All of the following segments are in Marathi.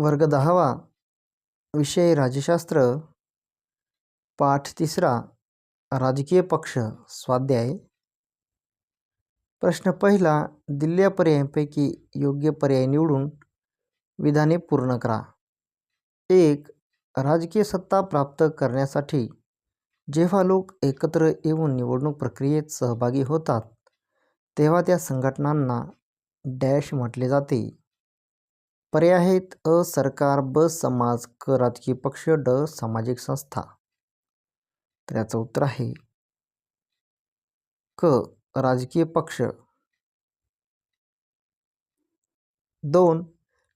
वर्ग दहावा. विषय राज्यशास्त्र पाठ तिसरा. राजकीय पक्ष. स्वाध्याय. प्रश्न पहिला. दिलेल्या पर्यायांपैकी योग्य पर्याय निवडून विधाने पूर्ण करा. एक. राजकीय सत्ता प्राप्त करण्यासाठी जेव्हा लोक एकत्र येऊन निवडणूक प्रक्रियेत सहभागी होतात तेव्हा त्या संघटनांना डॅश म्हटले जाते. पर्याय आहेत. अ सरकार ब समाज क राजकीय पक्ष ड सामाजिक संस्था. तर याचं उत्तर आहे. क राजकीय पक्ष. दोन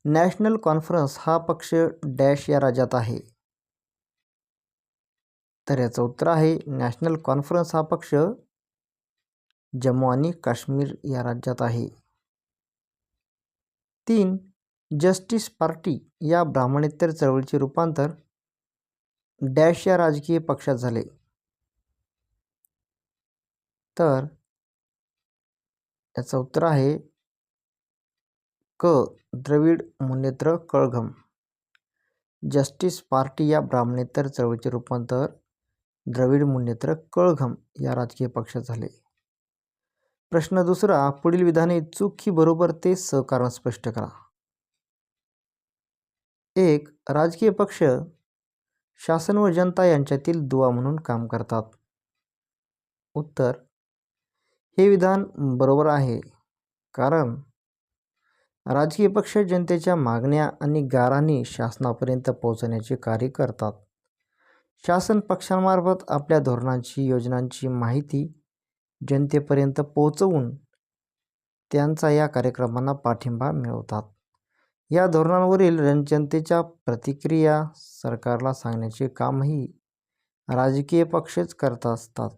नॅशनल कॉन्फरन्स हा पक्ष डॅश या राज्यात आहे. तर याचं उत्तर आहे नॅशनल कॉन्फरन्स हा पक्ष जम्मू आणि काश्मीर या राज्यात आहे. तीन जस्टिस पार्टी या ब्राह्मणेतर चळवळीचे रूपांतर डॅश या राजकीय पक्षात झाले. तर याचं उत्तर आहे क. द्रविड मुन्नेत्र कळघम. जस्टिस पार्टी या ब्राह्मणेतर चळवळीचे रूपांतर द्रविड मुन्नेत्र कळघम या राजकीय पक्षात झाले. प्रश्न दुसरा पुढील विधाने चूक बरोबर ते सहकारण स्पष्ट करा. एक राजकीय पक्ष शासन व जनता यांच्यातील दुवा म्हणून काम करतात. उत्तर हे विधान बरोबर आहे. कारण राजकीय पक्ष जनतेच्या मागण्या आणि गारांनी शासनापर्यंत पोहोचण्याचे कार्य करतात. शासन पक्षांमार्फत आपल्या धोरणांची योजनांची माहिती जनतेपर्यंत पोहोचवून त्यांचा या कार्यक्रमांना पाठिंबा मिळवतात. या धोरणांवरील जनतेच्या प्रतिक्रिया सरकारला सांगण्याचे कामही राजकीय पक्षच करत असतात.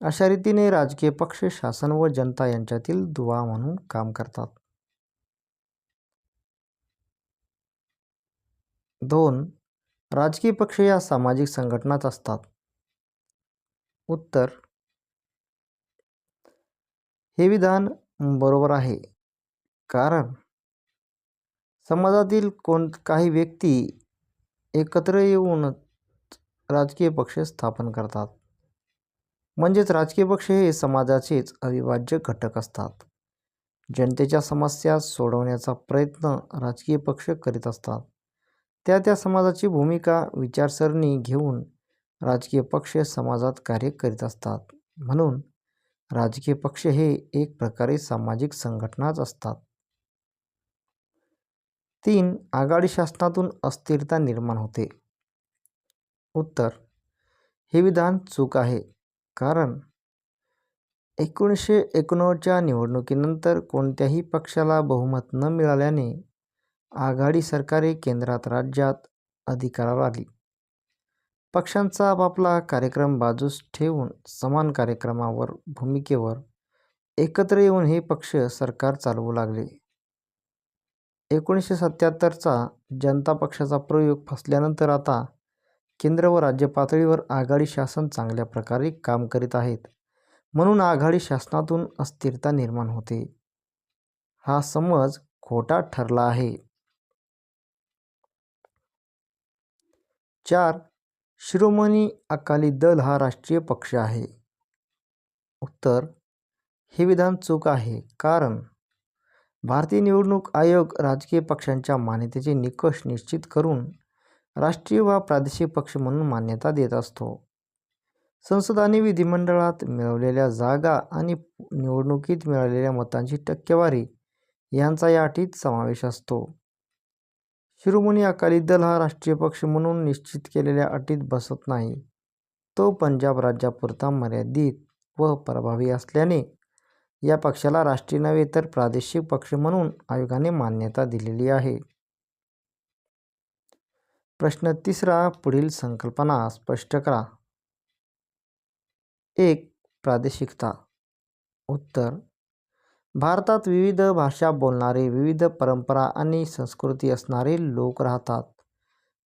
अशा रीतीने राजकीय पक्ष शासन व जनता यांच्यातील दुवा म्हणून काम करतात. दोन राजकीय पक्ष या सामाजिक संघटनाच असतात. उत्तर हे विधान बरोबर आहे. कारण समाजातील कोण काही व्यक्ती एकत्र येऊन राजकीय पक्ष स्थापन करतात. म्हणजेच राजकीय पक्ष हे समाजाचेच अविभाज्य घटक असतात. जनतेच्या समस्या सोडवण्याचा प्रयत्न राजकीय पक्ष करीत असतात. त्या त्या समाजाची भूमिका विचारसरणी घेऊन राजकीय पक्ष समाजात कार्य करीत असतात. म्हणून राजकीय पक्ष हे एक प्रकारे सामाजिक संघटनाच असतात. तीन आघाडी शासनातून अस्थिरता निर्माण होते. उत्तर हे विधान चूक आहे. कारण एकोणीसशे एकोणनव्वदच्या निवडणुकीनंतर कोणत्याही पक्षाला बहुमत न मिळाल्याने आघाडी सरकारे केंद्रात राज्यात अधिकारावर आली. पक्षांचा आपापला कार्यक्रम बाजूस ठेवून समान कार्यक्रमावर भूमिकेवर एकत्र येऊन हे पक्ष सरकार चालवू लागले. एकोणीसशे सत्याहत्तरचा जनता पक्षाचा प्रयोग फसल्यानंतर आता केंद्र व राज्य पातळीवर आघाडी शासन चांगल्या प्रकारे काम करीत आहेत. म्हणून आघाडी शासनातून अस्थिरता निर्माण होते. हा समज खोटा ठरला आहे. चार. शिरोमणी अकाली दल हा राष्ट्रीय पक्ष आहे. उत्तर. हे विधान चूक आहे. कारण भारतीय निवडणूक आयोग राजकीय पक्षांच्या मान्यतेचे निकष निश्चित करून राष्ट्रीय वा प्रादेशिक पक्ष म्हणून मान्यता देत असतो. संसद आणि विधिमंडळात मिळवलेल्या जागा आणि निवडणुकीत मिळालेल्या मतांची टक्केवारी यांचा या अटीत समावेश असतो. शिरोमणी अकाली दल हा राष्ट्रीय पक्ष म्हणून निश्चित केलेल्या अटीत बसत नाही. तो पंजाब राज्यापुरता मर्यादित व प्रभावी असल्याने या पक्षाला राष्ट्रीय नव्हे तर प्रादेशिक पक्ष म्हणून आयोगाने मान्यता दिलेली आहे. प्रश्न तिसरा पुढील संकल्पना स्पष्ट करा. एक प्रादेशिकता. उत्तर भारतात विविध भाषा बोलणारे विविध परंपरा आणि संस्कृती असणारे लोक राहतात.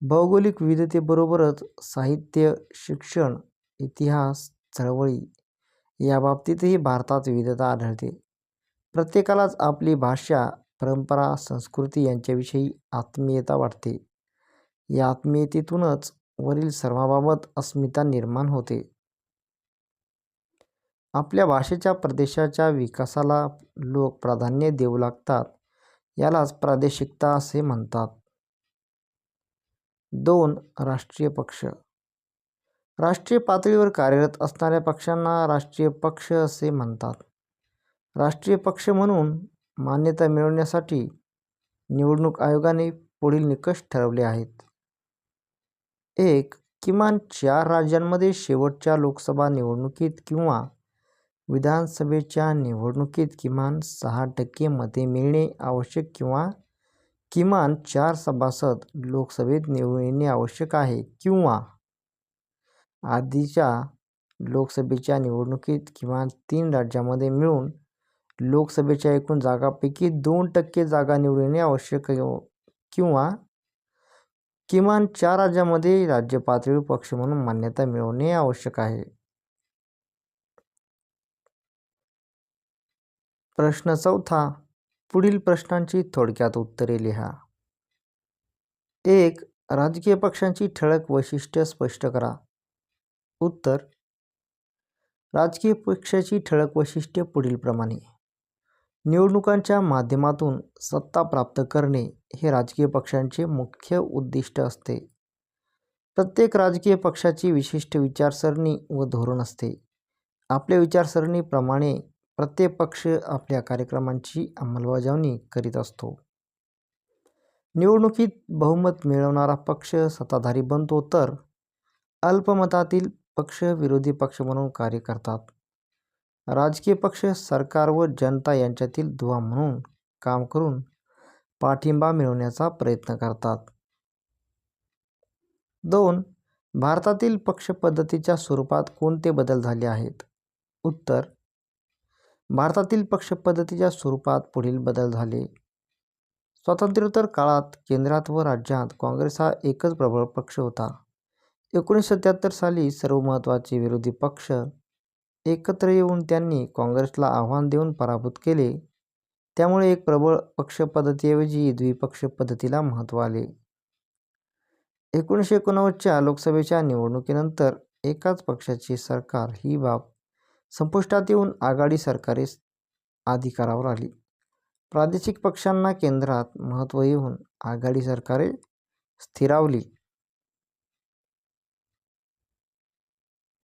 भौगोलिक विविधतेबरोबरच साहित्य शिक्षण इतिहास चळवळी याबाबतीतही भारतात विविधता आढळते. प्रत्येकालाच आपली भाषा परंपरा संस्कृती यांच्याविषयी आत्मीयता वाटते. या आत्मीयतेतूनच वरील सर्वाबाबत अस्मिता निर्माण होते. आपल्या भाषेच्या प्रदेशाच्या विकासाला लोक प्राधान्य देऊ लागतात यालाच प्रादेशिकता असे म्हणतात. दोन राष्ट्रीय पक्ष राष्ट्रीय पातळीवर कार्यरत असणाऱ्या पक्षांना राष्ट्रीय पक्ष असे म्हणतात. राष्ट्रीय पक्ष म्हणून मान्यता मिळवण्यासाठी निवडणूक आयोगाने पुढील निकष ठरवले आहेत. एक किमान चार राज्यांमध्ये शेवटच्या लोकसभा निवडणुकीत किंवा विधानसभेच्या निवडणुकीत किमान सहा टक्के मते मिळणे आवश्यक किंवा किमान चार सभासद लोकसभेत निवडून येणे आवश्यक आहे किंवा आधीच्या लोकसभेच्या निवडणुकीत किमान तीन राज्यांमध्ये मिळून लोकसभेच्या एकूण जागांपैकी दोन टक्के जागा निवडणे आवश्यक किंवा किमान चार राज्यांमध्ये राज्य पातळीवर पक्ष म्हणून मान्यता मिळवणे आवश्यक आहे. प्रश्न चौथा पुढील प्रश्नांची थोडक्यात उत्तरे लिहा. एक राजकीय पक्षांची ठळक वैशिष्ट्य स्पष्ट करा. उत्तर राजकीय पक्षाची ठळक वैशिष्ट्ये पुढीलप्रमाणे. निवडणुकांच्या माध्यमातून सत्ता प्राप्त करणे हे राजकीय पक्षांचे मुख्य उद्दिष्ट असते. प्रत्येक राजकीय पक्षाची विशिष्ट विचारसरणी व धोरण असते. आपल्या विचारसरणीप्रमाणे प्रत्येक पक्ष आपल्या कार्यक्रमांची अंमलबजावणी करीत असतो. निवडणुकीत बहुमत मिळवणारा पक्ष सत्ताधारी बनतो तर अल्पमतातील पक्ष विरोधी पक्ष म्हणून कार्य करतात. राजकीय पक्ष सरकार व जनता यांच्यातील दुवा म्हणून काम करून पाठिंबा मिळवण्याचा प्रयत्न करतात. दोन भारतातील पक्षपद्धतीच्या स्वरूपात कोणते बदल झाले आहेत? उत्तर भारतातील पक्षपद्धतीच्या स्वरूपात पुढील बदल झाले. स्वातंत्र्योत्तर काळात केंद्रात व राज्यात काँग्रेस हा एकच प्रबळ पक्ष होता. एकोणीसशे सत्याहत्तर साली सर्व महत्त्वाचे विरोधी पक्ष एकत्र येऊन त्यांनी काँग्रेसला आव्हान देऊन पराभूत केले. त्यामुळे एक प्रबळ पक्षपद्धतीऐवजी द्विपक्ष पद्धतीला महत्त्व आले. एकोणीसशे एकोणनव्वदच्या लोकसभेच्या निवडणुकीनंतर एकाच पक्षाचे सरकार ही बाब संपुष्टात येऊन आघाडी सरकारे अधिकारावर आली. प्रादेशिक पक्षांना केंद्रात महत्त्व येऊन आघाडी सरकारे स्थिरावली.